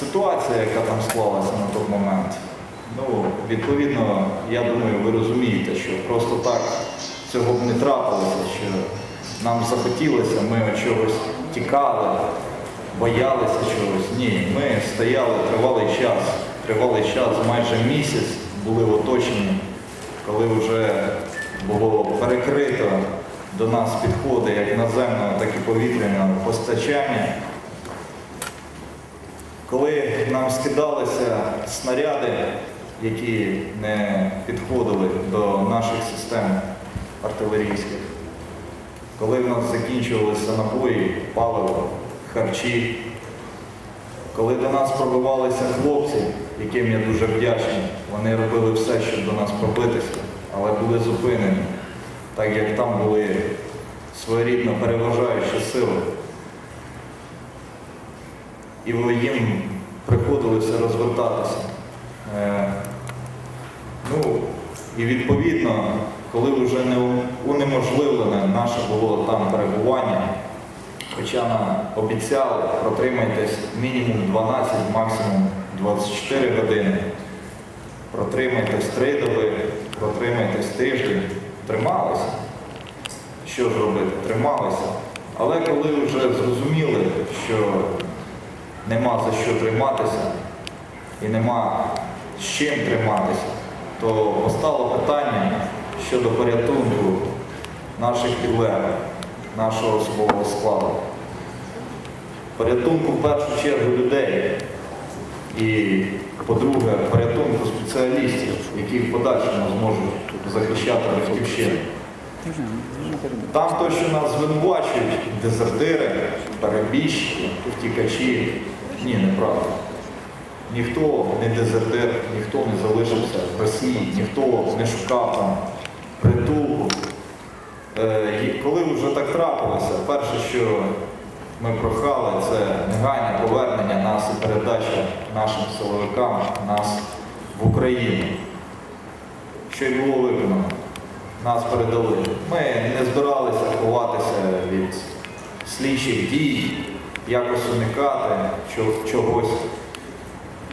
Ситуація, яка там склалася на той момент, ну, відповідно, я думаю, ви розумієте, що просто так цього б не трапилося, що нам захотілося, ми чогось тікали, боялися чогось. Ні, ми стояли тривалий час, тривалий час, майже місяць були в оточенні, коли вже було перекрито до нас підходи як наземного, так і повітряного постачання. Коли нам скидалися снаряди, які не підходили до наших систем артилерійських, коли в нас закінчувалися набої, паливо, харчі, коли до нас пробивалися хлопці, яким я дуже вдячний, вони робили все, щоб до нас пробитися, але були зупинені, так як там були своєрідно переважаючі сили. І їм приходилося розвертатися. Е, ну, і відповідно, коли вже не унеможливлене наше було там перебування, хоча нам обіцяли, протримайтесь мінімум 12, максимум 24 години, протримайтесь 3 доби, протримайтесь тиждень, трималися. Що ж робити? Трималися. Але коли вже зрозуміли, що нема за що триматися і нема з чим триматися, то постало питання щодо порятунку наших підлеглих, нашого особового складу. Порятунку в першу чергу людей і, по-друге, порятунку спеціалістів, які в подальшому зможуть захищати батьківщину. Там то, що нас звинувачують, дезертири, перебіжчики, втікачі, ні, неправда. Ніхто не дезертир, ніхто не залишився в Росії, ніхто не шукав там притулку. Е, коли вже так трапилося, перше, що ми прохали, це негайне повернення нас і передача нашим силовикам нас в Україну. Що й було виконано. Нас передали. Ми не збиралися ховатися від слідчих дій, якось уникати чогось.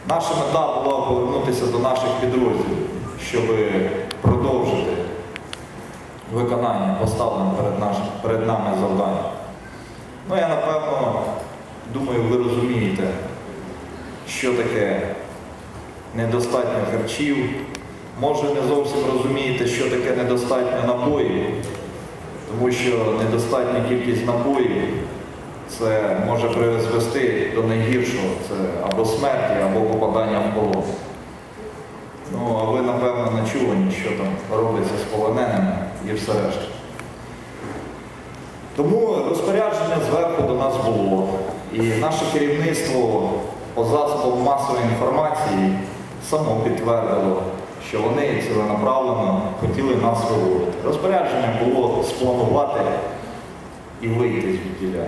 Наша мета була повернутися до наших підрозділів, щоб продовжити виконання поставлених перед, перед нами завдань. Ну, я напевно думаю, ви розумієте, що таке недостатньо харчів. Може, не зовсім розумієте, що таке недостатньо набоїв, тому що недостатня кількість набоїв це може призвести до найгіршого, це або смерті, або попадання в полон. Ну, а ви, напевно, начувані, що там робиться з полоненими і все решта. Тому розпорядження зверху до нас було. І наше керівництво по засобам масової інформації само підтвердило, що вони ціленаправлено хотіли нас виводити. Розпорядження було спланувати і вийти звідтіля.